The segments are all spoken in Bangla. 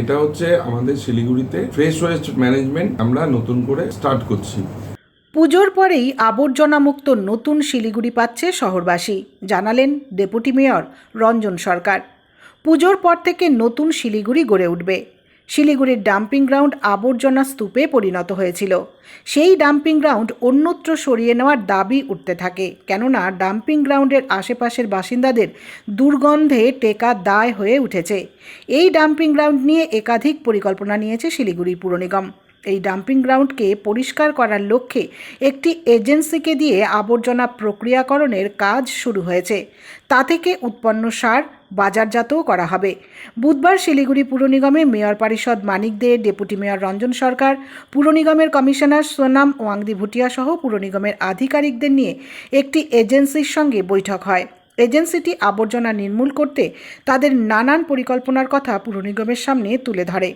এটা হচ্ছে আমাদের শিলিগুড়িতে ফ্রেশ ওয়েস্ট ম্যানেজমেন্ট আমরা নতুন করে স্টার্ট করছি। পুজোর পরেই আবর্জনামুক্ত নতুন শিলিগুড়ি পাচ্ছে শহরবাসী, জানালেন ডেপুটি মেয়র রঞ্জন সরকার। পুজোর পর থেকে নতুন শিলিগুড়ি গড়ে উঠবে। শিলিগুড়ির ডাম্পিং গ্রাউন্ড আবর্জনা স্তূপে পরিণত হয়েছিল। সেই ডাম্পিং গ্রাউন্ড অন্যত্র সরিয়ে নেওয়ার দাবি উঠতে থাকে। কেননা, ডাম্পিং গ্রাউন্ডের আশেপাশের বাসিন্দাদের দুর্গন্ধে টেকা দায় হয়ে উঠেছে। এই ডাম্পিং গ্রাউন্ড নিয়ে একাধিক পরিকল্পনা নিয়েছে শিলিগুড়ি পুর নিগম। এই ডাম্পিং গ্রাউন্ডকে পরিষ্কার করার লক্ষ্যে একটি এজেন্সিকে দিয়ে আবর্জনা প্রক্রিয়াকরণের কাজ শুরু হয়েছে। তা থেকে উৎপন্ন সার বাজারজাতও করা হবে। বুধবার শিলিগুড়ি পুর নিগমে মেয়র পরিষদ মানিক দে, ডেপুটি মেয়র রঞ্জন সরকার, পুর নিগমের কমিশনার সোনাম ওয়াংদি ভুটিয়া সহ পুর নিগমের আধিকারিকদের নিয়ে একটি এজেন্সির সঙ্গে বৈঠক হয়। এজেন্সিটি আবর্জনা নির্মূল করতে তাদের নানান পরিকল্পনার কথা পুর নিগমের সামনে তুলে ধরে।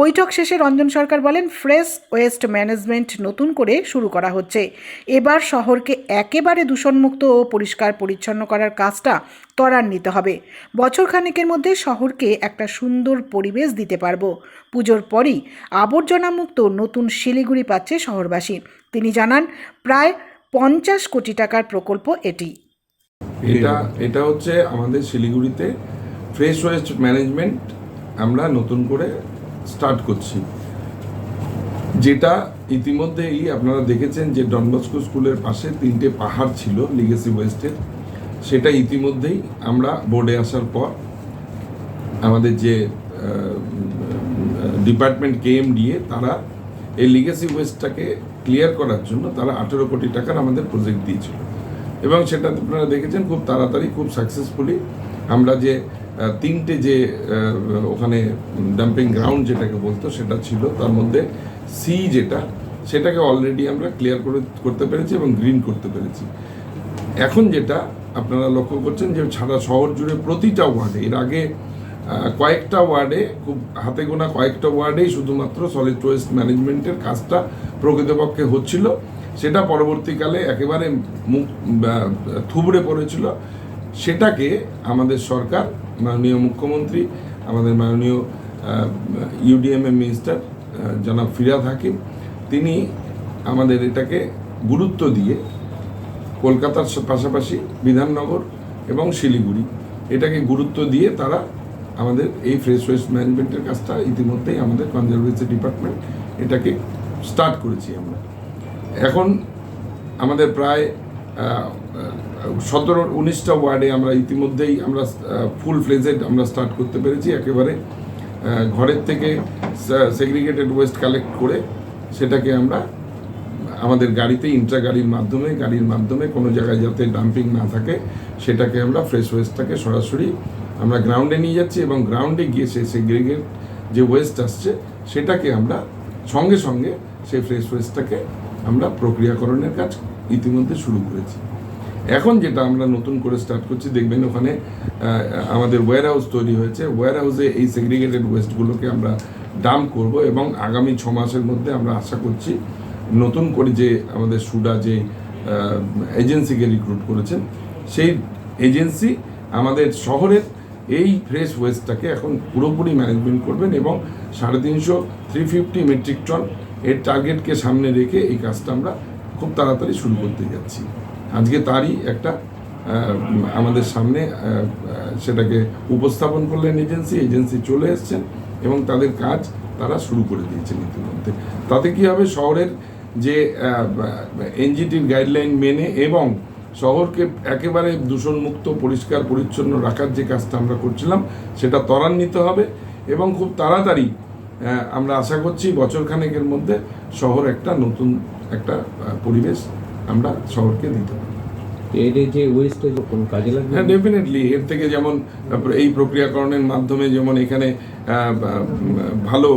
বৈঠক শেষে রঞ্জন সরকার বলেন, ফ্রেশ ওয়েস্ট ম্যানেজমেন্ট নতুন করে শুরু করা হচ্ছে। এবার শহরকে একেবারে দূষণমুক্ত ও পরিষ্কার পরিচ্ছন্ন করার কাজটা ত্বরান্বিত হবে। বছরখানেকের মধ্যে শহরকে একটা সুন্দর পরিবেশ দিতে পারব। পুজোর পরই আবর্জনামুক্ত নতুন শিলিগুড়ি পাচ্ছে শহরবাসী। তিনি জানান, প্রায় পঞ্চাশ কোটি টাকার প্রকল্প এটি। এটা এটা হচ্ছে আমাদের শিলিগুড়িতে ফ্রেশ ওয়েস্ট ম্যানেজমেন্ট আমরা নতুন করে স্টার্ট করছি। যেটা ইতিমধ্যেই আপনারা দেখেছেন যে ডনবস্কো স্কুলের পাশে তিনটে পাহাড় ছিল, লিগেসি ওয়েস্টের। সেটা ইতিমধ্যেই আমরা বোর্ডে আসার পর আমাদের যে ডিপার্টমেন্ট কেএমডিএ তারা এই লিগেসি ওয়েস্টটাকে ক্লিয়ার করার জন্য তারা আঠেরো কোটি টাকার আমাদের প্রজেক্ট দিয়েছিল। এবং সেটা আপনারা দেখেছেন খুব তাড়াতাড়ি, খুব সাকসেসফুলি আমরা যে তিনটে যে ওখানে ডাম্পিং গ্রাউন্ড যেটাকে বলতো সেটা ছিল। তার মধ্যে সি যেটা, সেটাকে অলরেডি আমরা ক্লিয়ার করে করতে পেরেছি এবং গ্রিন করতে পেরেছি। এখন যেটা আপনারা লক্ষ্য করছেন যে, সারা শহর জুড়ে প্রতিটা ওয়ার্ডে, এর আগে কয়েকটা ওয়ার্ডে, খুব হাতে গোনা কয়েকটা ওয়ার্ডেই শুধুমাত্র সলিড ওয়েস্ট ম্যানেজমেন্টের কাজটা প্রকৃতপক্ষে হচ্ছিল। সেটা পরবর্তীকালে একেবারে মুখ থুবড়ে পড়েছিল। সেটাকে আমাদের সরকার, মাননীয় মুখ্যমন্ত্রী, আমাদের মাননীয় ইউডিএমএ মিনিস্টার জনাব ফিরাদ হাকিম, তিনি আমাদের এটাকে গুরুত্ব দিয়ে কলকাতার পাশাপাশি বিধাননগর এবং শিলিগুড়ি, এটাকে গুরুত্ব দিয়ে তারা আমাদের এই ফ্রেশ ওয়েস্ট ম্যানেজমেন্টের কাজটা ইতিমধ্যেই আমাদের কনজারভেন্সি ডিপার্টমেন্ট এটাকে স্টার্ট করেছি আমরা। এখন আমাদের প্রায় সতেরো, উনিশটা ওয়ার্ডে আমরা ইতিমধ্যেই আমরা ফুল ফ্লেজেড আমরা স্টার্ট করতে পেরেছি। একেবারে ঘরের থেকে সেগ্রিগেটেড ওয়েস্ট কালেক্ট করে সেটাকে আমরা আমাদের গাড়িতে ইন্ট্রা গাড়ির মাধ্যমে গাড়ির মাধ্যমে কোনো জায়গায় যাতে ডাম্পিং না থাকে, সেটাকে আমরা ফ্রেশ ওয়েস্টটাকে সরাসরি আমরা গ্রাউন্ডে নিয়ে যাচ্ছি এবং গ্রাউন্ডে গিয়ে সেই সেগ্রিগেট যে ওয়েস্ট আসছে, সেটাকে আমরা সঙ্গে সঙ্গে সেই ফ্রেশ ওয়েস্টটাকে আমরা প্রক্রিয়াকরণের কাজ ইতিমধ্যে শুরু করেছি। এখন যেটা আমরা নতুন করে স্টার্ট করছি, দেখবেন ওখানে আমাদের ওয়্যার হাউস তৈরি হয়েছে। ওয়্যার হাউসে এই সেগ্রিগেটেড ওয়েস্টগুলোকে আমরা ডাম্প করব এবং আগামী ছ মাসের মধ্যে আমরা আশা করছি নতুন করে যে আমাদের সুডা যে এজেন্সিকে রিক্রুট করেছেন, সেই এজেন্সি আমাদের শহরের এই ফ্রেশ ওয়েস্টটাকে এখন পুরোপুরি ম্যানেজমেন্ট করবেন এবং সাড়ে তিনশো থ্রি ফিফটি মেট্রিক টন এর টার্গেটকে সামনে রেখে এই কাজটা আমরা খুব তাড়াতাড়ি শুরু করতে যাচ্ছি। আজকে তারই একটা আমাদের সামনে সেটাকে উপস্থাপন করলেন এজেন্সি এজেন্সি চলে এসছেন এবং তাদের কাজ তারা শুরু করে দিয়েছেন ইতিমধ্যে। তাতে কি হবে? শহরের যে এনজিটির গাইডলাইন মেনে এবং শহরকে একেবারে দূষণমুক্ত, পরিষ্কার, পরিচ্ছন্ন রাখার যে কাজটা আমরা করছিলাম, সেটা ত্বরান্বিত হবে এবং খুব তাড়াতাড়ি আমরা আশা করছি বছরখানেকের মধ্যে শহর একটা নতুন একটা পরিবেশ আমরা শহরকে দিতে পারি এর যে ওয়েস্টটা যখন কাজে লাগবে হ্যাঁ ডেফিনেটলি এর থেকে যেমন এই প্রক্রিয়াকরণের মাধ্যমে যেমন এখানে ভালো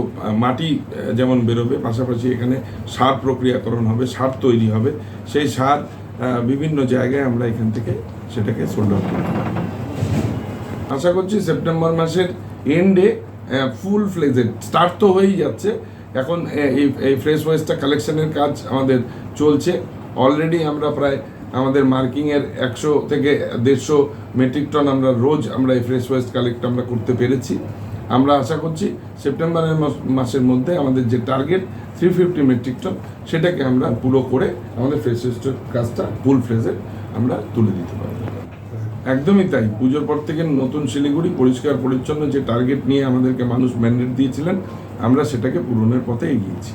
মাটি যেমন বেরোবে পাশাপাশি এখানে সার প্রক্রিয়াকরণ হবে সার তৈরি হবে সেই সার বিভিন্ন জায়গায় আমরা এখান থেকে সেটাকে সোল্ড আউট করতে পারব। আশা করছি সেপ্টেম্বর মাসের এন্ডে ফুল ফ্লেজেড স্টার্ট তো হয়েই যাচ্ছে। এখন এই এই ফ্রেশ ওয়েস্টটা কালেকশনের কাজ আমাদের চলছে। অলরেডি আমরা প্রায় আমাদের মার্কিংয়ের একশো থেকে দেড়শো মেট্রিক টন আমরা রোজ আমরা এই ফ্রেশ ওয়েস্ট কালেক্ট আমরা করতে পেরেছি। আমরা আশা করছি সেপ্টেম্বরের মাসের মধ্যে আমাদের যে target three fifty metric ton সেটাকে আমরা পুরো করে আমাদের ফেস কাজটা ফুল ফ্লেজে আমরা তুলে দিতে পারব। একদমই তাই। পুজোর পর থেকে নতুন শিলিগুড়ি পরিষ্কার পরিচ্ছন্ন যে টার্গেট নিয়ে আমাদেরকে মানুষ ম্যান্ডেট দিয়েছিলেন আমরা সেটাকে পূরণের পথে এগিয়েছি।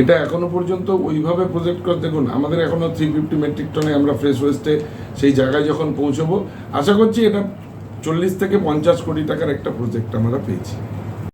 এটা এখনও পর্যন্ত ওইভাবে প্রজেক্ট করে দেখুন আমাদের এখনও থ্রি ফিফটি মেট্রিক টনে আমরা ফ্রেশ ওয়েস্টে সেই জায়গায় যখন পৌঁছবো আশা করছি এটা চল্লিশ থেকে পঞ্চাশ কোটি টাকার একটা প্রজেক্ট আমরা পেয়েছি।